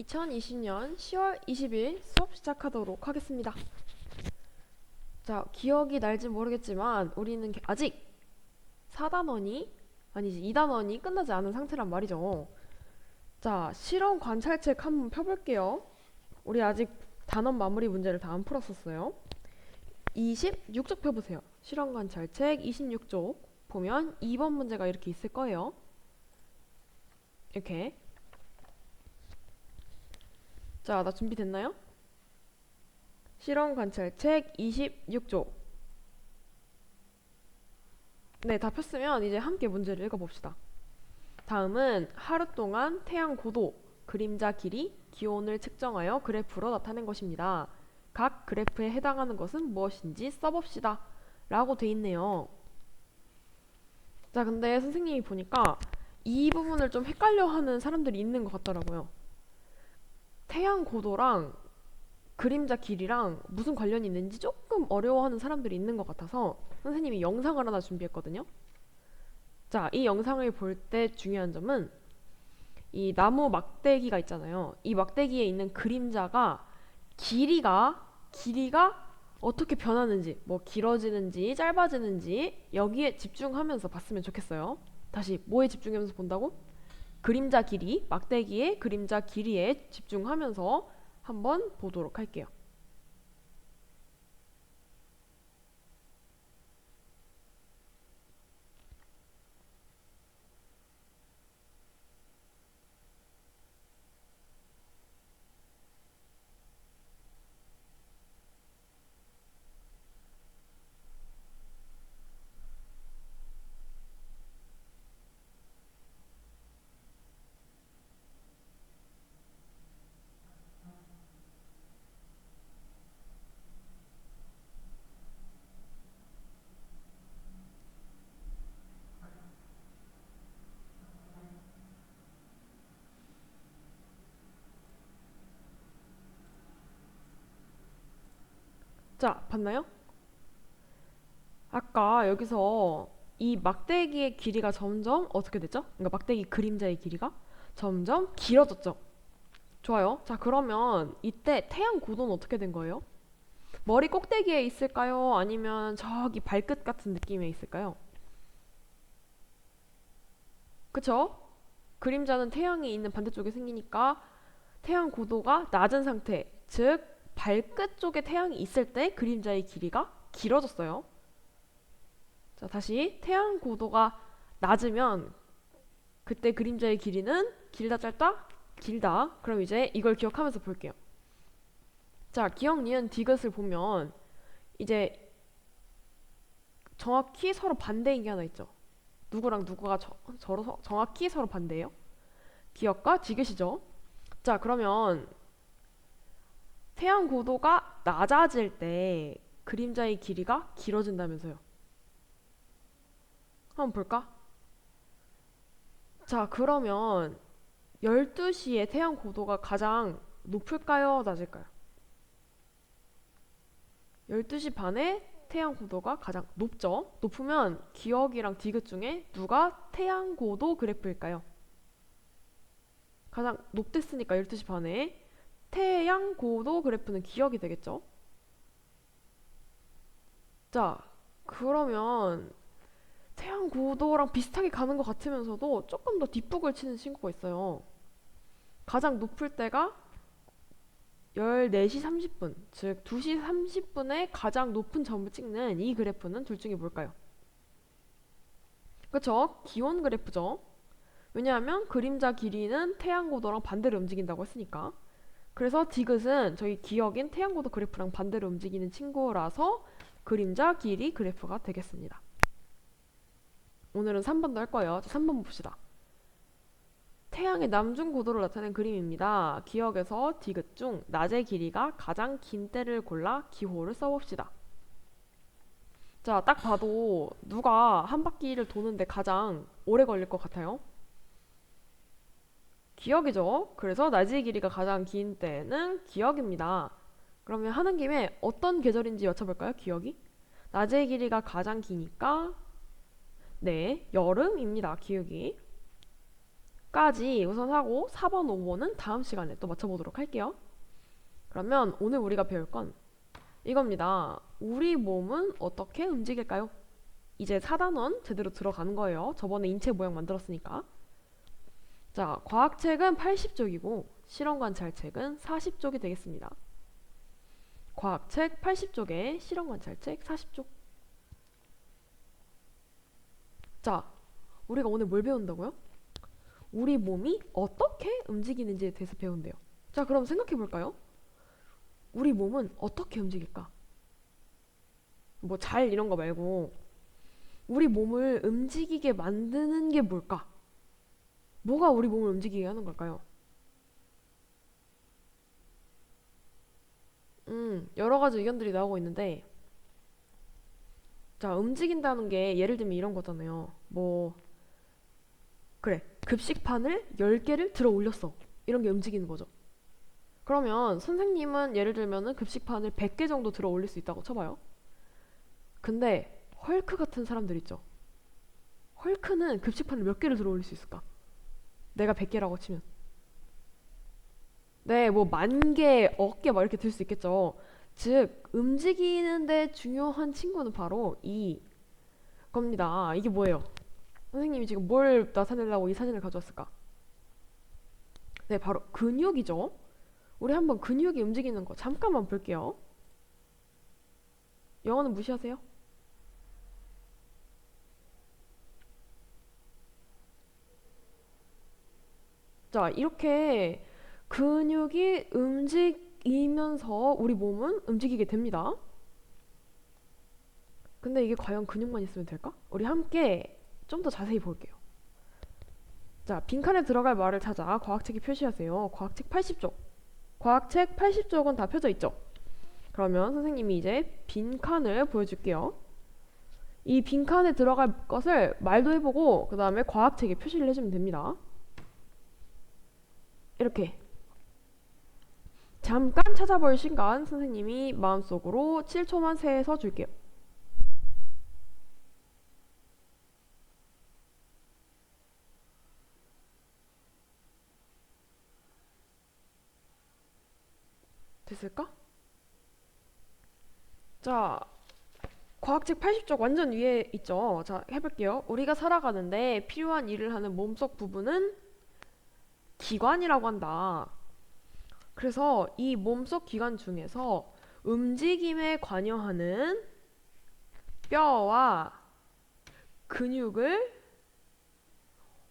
2020년 10월 20일 수업 시작하도록 하겠습니다. 자, 기억이 날지 모르겠지만 우리는 게- 아직 4단원이 아니지 2단원이 끝나지 않은 상태란 말이죠. 자, 실험 관찰책 한번 펴볼게요. 우리 아직 단원 마무리 문제를 다 안 풀었었어요. 26쪽 펴보세요. 실험 관찰책 26쪽 보면 2번 문제가 이렇게 있을 거예요. 이렇게 자, 나 준비됐나요? 실험 관찰 책 26쪽. 네, 다 폈으면 이제 함께 문제를 읽어봅시다. 다음은 하루 동안 태양 고도, 그림자 길이, 기온을 측정하여 그래프로 나타낸 것입니다. 각 그래프에 해당하는 것은 무엇인지 써봅시다. 라고 돼 있네요. 자, 근데 선생님이 보니까 이 부분을 좀 헷갈려 하는 사람들이 있는 것 같더라고요. 태양 고도랑 그림자 길이랑 무슨 관련이 있는지 조금 어려워하는 사람들이 있는 것 같아서 선생님이 영상을 하나 준비했거든요. 자, 이 영상을 볼 때 중요한 점은 이 나무 막대기가 있잖아요. 이 막대기에 있는 그림자가 길이가 길이가 어떻게 변하는지, 뭐 길어지는지 짧아지는지 여기에 집중하면서 봤으면 좋겠어요. 다시 뭐에 집중하면서 본다고? 그림자 길이, 막대기의 그림자 길이에 집중하면서 한번 보도록 할게요. 자, 봤나요? 아까 여기서 이 막대기의 길이가 점점 어떻게 됐죠? 그러니까 막대기 그림자의 길이가 점점 길어졌죠. 좋아요. 자, 그러면 이때 태양 고도는 어떻게 된 거예요? 머리 꼭대기에 있을까요? 아니면 저기 발끝 같은 느낌에 있을까요? 그쵸? 그림자는 태양이 있는 반대쪽에 생기니까 태양 고도가 낮은 상태, 즉 발끝 쪽에 태양이 있을 때 그림자의 길이가 길어졌어요. 자, 다시 태양 고도가 낮으면 그때 그림자의 길이는 길다 짧다? 길다. 그럼 이제 이걸 기억하면서 볼게요. 자, 기억, 니은, 디귿을 보면 이제 정확히 서로 반대인 게 하나 있죠. 누구랑 누구가 저, 서로 정확히 서로 반대예요. 기억과 디귿이죠. 자, 그러면 태양 고도가 낮아질 때 그림자의 길이가 길어진다면서요. 한번 볼까? 자, 그러면 12시에 태양 고도가 가장 높을까요? 낮을까요? 12시 반에 태양 고도가 가장 높죠? 높으면 기억이랑 디귿 중에 누가 태양 고도 그래프일까요? 가장 높댔으니까 12시 반에 태양 고도 그래프는 기억이 되겠죠? 자, 그러면 태양 고도랑 비슷하게 가는 것 같으면서도 조금 더 뒷북을 치는 친구가 있어요. 가장 높을 때가 14시 30분, 즉 2시 30분에 가장 높은 점을 찍는 이 그래프는 둘 중에 뭘까요? 그쵸? 기온 그래프죠. 왜냐하면 그림자 길이는 태양 고도랑 반대로 움직인다고 했으니까. 그래서 디귿은 저희 기억인 태양 고도 그래프랑 반대로 움직이는 친구라서 그림자 길이 그래프가 되겠습니다. 오늘은 3번도 할 거예요. 자, 3번 봅시다. 태양의 남중 고도를 나타낸 그림입니다. 기억에서 디귿 중 낮의 길이가 가장 긴 때를 골라 기호를 써봅시다. 자, 딱 봐도 누가 한 바퀴를 도는데 가장 오래 걸릴 것 같아요? 기억이죠. 그래서 낮의 길이가 가장 긴 때는 기억입니다. 그러면 하는 김에 어떤 계절인지 여쭤볼까요? 기억이? 낮의 길이가 가장 기니까 네, 여름입니다. 기억이. 까지 우선 하고 4번, 5번은 다음 시간에 또 맞춰보도록 할게요. 그러면 오늘 우리가 배울 건 이겁니다. 우리 몸은 어떻게 움직일까요? 이제 4단원 제대로 들어가는 거예요. 저번에 인체 모양 만들었으니까. 자, 과학책은 80쪽이고 실험 관찰책은 40쪽이 되겠습니다. 과학책 80쪽에 실험 관찰책 40쪽. 자, 우리가 오늘 뭘 배운다고요? 우리 몸이 어떻게 움직이는지에 대해서 배운대요. 자, 그럼 생각해 볼까요? 우리 몸은 어떻게 움직일까? 뭐 잘 이런 거 말고 우리 몸을 움직이게 만드는 게 뭘까? 뭐가 우리 몸을 움직이게 하는 걸까요? 음, 여러 가지 의견들이 나오고 있는데 자, 움직인다는 게 예를 들면 이런 거잖아요. 뭐 그래. 급식판을 10개를 들어 올렸어. 이런 게 움직이는 거죠. 그러면 선생님은 예를 들면은 급식판을 100개 정도 들어 올릴 수 있다고 쳐봐요. 근데 헐크 같은 사람들 있죠. 헐크는 급식판을 몇 개를 들어 올릴 수 있을까? 내가 100개라고 치면. 네, 뭐 만 개, 억 개 막 이렇게 들 수 있겠죠. 즉, 움직이는데 중요한 친구는 바로 이 겁니다. 이게 뭐예요? 선생님이 지금 뭘 나타내려고 이 사진을 가져왔을까? 네, 바로 근육이죠. 우리 한번 근육이 움직이는 거 잠깐만 볼게요. 영어는 무시하세요. 자, 이렇게 근육이 움직이면서 우리 몸은 움직이게 됩니다. 근데 이게 과연 근육만 있으면 될까? 우리 함께 좀 더 자세히 볼게요. 자, 빈칸에 들어갈 말을 찾아 과학책에 표시하세요. 과학책 80쪽. 과학책 80쪽은 다 펴져 있죠? 그러면 선생님이 이제 빈칸을 보여줄게요. 이 빈칸에 들어갈 것을 말도 해보고 그 다음에 과학책에 표시를 해주면 됩니다. 이렇게 잠깐 찾아볼 시간 선생님이 마음속으로 7초만 세서 줄게요. 됐을까? 자, 과학책 80쪽 완전 위에 있죠. 자, 해볼게요. 우리가 살아가는데 필요한 일을 하는 몸속 부분은 기관이라고 한다. 그래서 이 몸속 기관 중에서 움직임에 관여하는 뼈와 근육을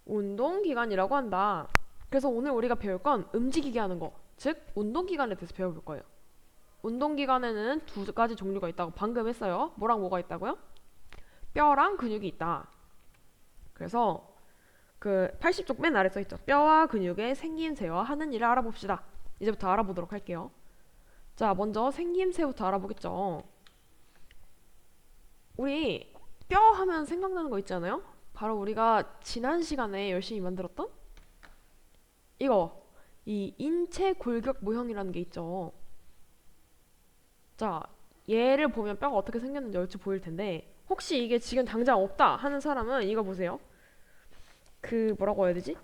운동기관이라고 한다. 그래서 오늘 우리가 배울 건 움직이게 하는 거, 즉 운동기관에 대해서 배워볼 거예요. 운동기관에는 두 가지 종류가 있다고 방금 했어요. 뭐랑 뭐가 있다고요? 뼈랑 근육이 있다. 그래서 그 80쪽 맨 아래 써 있죠. 뼈와 근육의 생김새와 하는 일을 알아봅시다. 이제부터 알아보도록 할게요. 자, 먼저 생김새부터 알아보겠죠. 우리 뼈 하면 생각나는 거 있잖아요. 바로 우리가 지난 시간에 열심히 만들었던 이거 이 인체 골격 모형이라는 게 있죠. 자, 얘를 보면 뼈가 어떻게 생겼는지 얼추 보일 텐데 혹시 이게 지금 당장 없다 하는 사람은 이거 보세요. 그 뭐라고 해야 되지?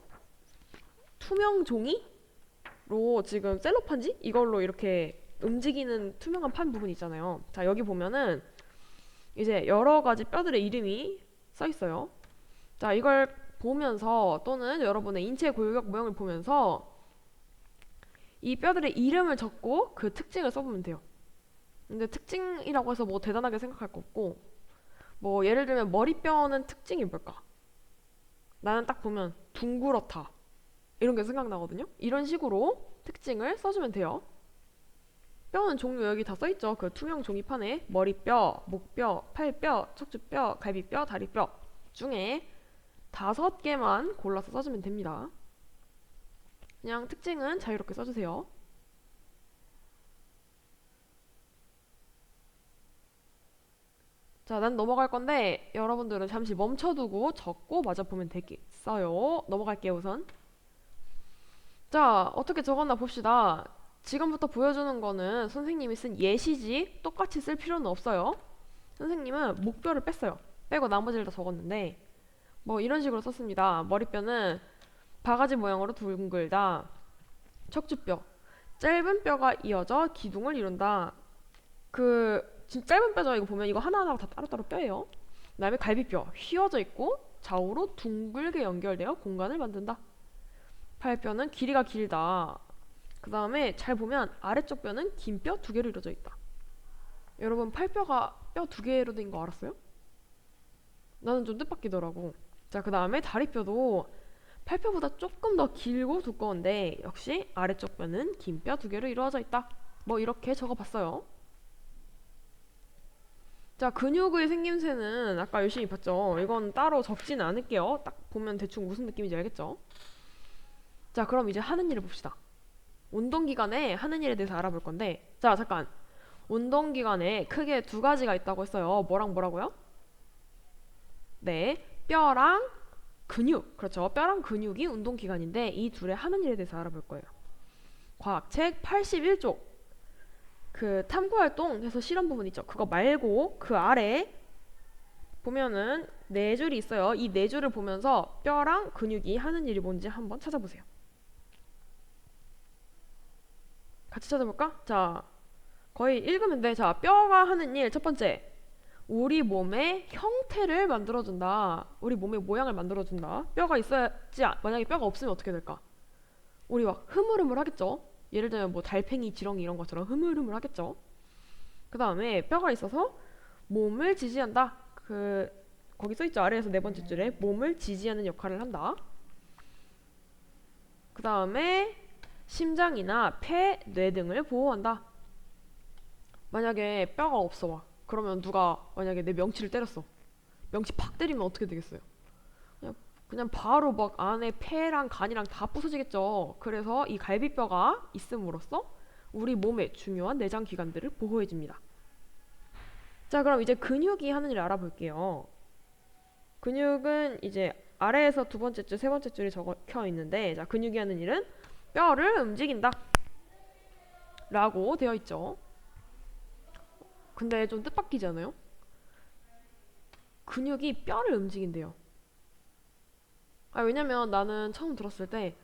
투명 종이로 지금 셀로판지 이걸로 이렇게 움직이는 투명한 판 부분 있잖아요. 자, 여기 보면은 이제 여러 가지 뼈들의 이름이 써 있어요. 자, 이걸 보면서 또는 여러분의 인체 골격 모형을 보면서 이 뼈들의 이름을 적고 그 특징을 써보면 돼요. 근데 특징이라고 해서 뭐 대단하게 생각할 거 없고 뭐 예를 들면 머리뼈는 특징이 뭘까? 나는 딱 보면 둥그렇다 이런 게 생각나거든요. 이런 식으로 특징을 써주면 돼요. 뼈는 종류 여기 다 써있죠. 그 투명 종이판에 머리뼈, 목뼈, 팔뼈, 척추뼈, 갈비뼈, 다리뼈 중에 다섯 개만 골라서 써주면 됩니다. 그냥 특징은 자유롭게 써주세요. 자, 난 넘어갈 건데 여러분들은 잠시 멈춰두고 적고 맞아보면 되겠어요. 넘어갈게요, 우선. 자, 어떻게 적었나 봅시다. 지금부터 보여주는 거는 선생님이 쓴 예시지 똑같이 쓸 필요는 없어요. 선생님은 목뼈를 뺐어요. 빼고 나머지를 다 적었는데 뭐 이런 식으로 썼습니다. 머리뼈는 바가지 모양으로 둥글다. 척추뼈. 짧은 뼈가 이어져 기둥을 이룬다. 그 진짜 짧은 뼈죠. 이거 보면 이거 하나하나가 다 따로따로 뼈예요. 그 다음에 갈비뼈 휘어져 있고 좌우로 둥글게 연결되어 공간을 만든다. 팔뼈는 길이가 길다. 그 다음에 잘 보면 아래쪽 뼈는 긴 뼈 두 개로 이루어져 있다. 여러분 팔뼈가 뼈 두 개로 된 거 알았어요? 나는 좀 뜻밖이더라고. 자, 그 다음에 다리뼈도 팔뼈보다 조금 더 길고 두꺼운데 역시 아래쪽 뼈는 긴 뼈 두 개로 이루어져 있다. 뭐 이렇게 적어봤어요. 자, 근육의 생김새는 아까 열심히 봤죠. 이건 따로 적지는 않을게요. 딱 보면 대충 무슨 느낌인지 알겠죠? 자, 그럼 이제 하는 일을 봅시다. 운동 기간에 하는 일에 대해서 알아볼 건데, 자, 잠깐. 운동 기간에 크게 두 가지가 있다고 했어요. 뭐랑 뭐라고요? 네, 뼈랑 근육. 그렇죠. 뼈랑 근육이 운동 기간인데 이 둘의 하는 일에 대해서 알아볼 거예요. 과학책 81쪽. 그 탐구 활동에서 실험 부분 있죠. 그거 말고 그 아래 보면은 네 줄이 있어요. 이 네 줄을 보면서 뼈랑 근육이 하는 일이 뭔지 한번 찾아보세요. 같이 찾아볼까? 자, 거의 읽으면 돼. 자, 뼈가 하는 일 첫 번째. 우리 몸의 형태를 만들어준다. 우리 몸의 모양을 만들어준다. 뼈가 있어야지, 아- 만약에 뼈가 없으면 어떻게 될까? 우리 막 흐물흐물 하겠죠? 예를 들면 뭐 달팽이, 지렁이 이런 것처럼 흐물흐물 하겠죠? 그 다음에 뼈가 있어서 몸을 지지한다. 그, 거기 써있죠. 아래에서 네 번째 줄에 몸을 지지하는 역할을 한다. 그 다음에 심장이나 폐, 뇌 등을 보호한다. 만약에 뼈가 없어 와. 그러면 누가 만약에 내 명치를 때렸어. 명치 팍 때리면 어떻게 되겠어요? 그냥, 바로 막 안에 폐랑 간이랑 다 부서지겠죠. 그래서 이 갈비뼈가 있음으로써 우리 몸의 중요한 내장 기관들을 보호해줍니다. 자, 그럼 이제 근육이 하는 일을 알아볼게요. 근육은 이제 아래에서 두 번째 줄, 세 번째 줄이 적혀 있는데, 자, 근육이 하는 일은 뼈를 움직인다. 라고 되어 있죠. 근데 좀 뜻밖이지 않아요? 근육이 뼈를 움직인대요. 아, 왜냐면 나는 처음 들었을 때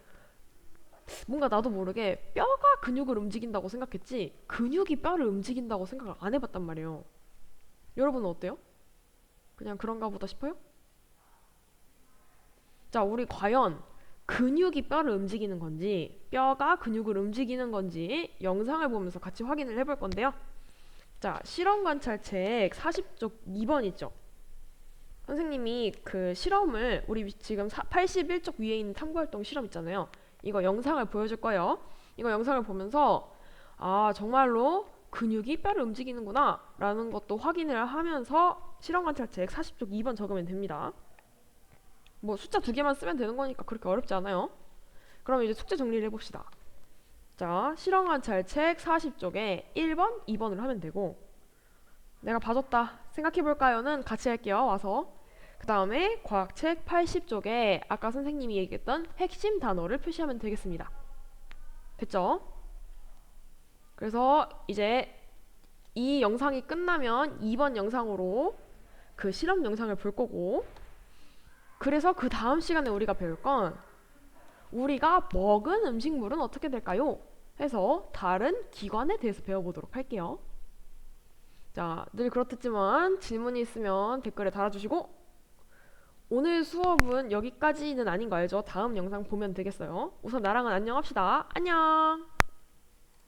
뭔가 나도 모르게 뼈가 근육을 움직인다고 생각했지 근육이 뼈를 움직인다고 생각을 안 해봤단 말이에요. 여러분은 어때요? 그냥 그런가 보다 싶어요? 자, 우리 과연 근육이 뼈를 움직이는 건지 뼈가 근육을 움직이는 건지 영상을 보면서 같이 확인을 해볼 건데요. 자, 실험 관찰책 40쪽 2번 있죠. 선생님이 그 실험을 우리 지금 81쪽 위에 있는 탐구활동 실험 있잖아요. 이거 영상을 보여줄 거예요. 이거 영상을 보면서 아 정말로 근육이 뼈를 움직이는구나 라는 것도 확인을 하면서 실험 관찰 책 40쪽 2번 적으면 됩니다. 뭐 숫자 두 개만 쓰면 되는 거니까 그렇게 어렵지 않아요. 그럼 이제 숙제 정리를 해봅시다. 자, 실험 관찰 책 40쪽에 1번, 2번을 하면 되고 내가 봐줬다 생각해볼까요는 같이 할게요. 와서 그 다음에 과학책 80쪽에 아까 선생님이 얘기했던 핵심 단어를 표시하면 되겠습니다. 됐죠? 그래서 이제 이 영상이 끝나면 2번 영상으로 그 실험 영상을 볼 거고 그래서 그 다음 시간에 우리가 배울 건 우리가 먹은 음식물은 어떻게 될까요? 해서 다른 기관에 대해서 배워보도록 할게요. 자, 늘 그렇듯지만 질문이 있으면 댓글에 달아주시고 오늘 수업은 여기까지는 아닌 거 알죠? 다음 영상 보면 되겠어요. 우선 나랑은 안녕합시다. 안녕!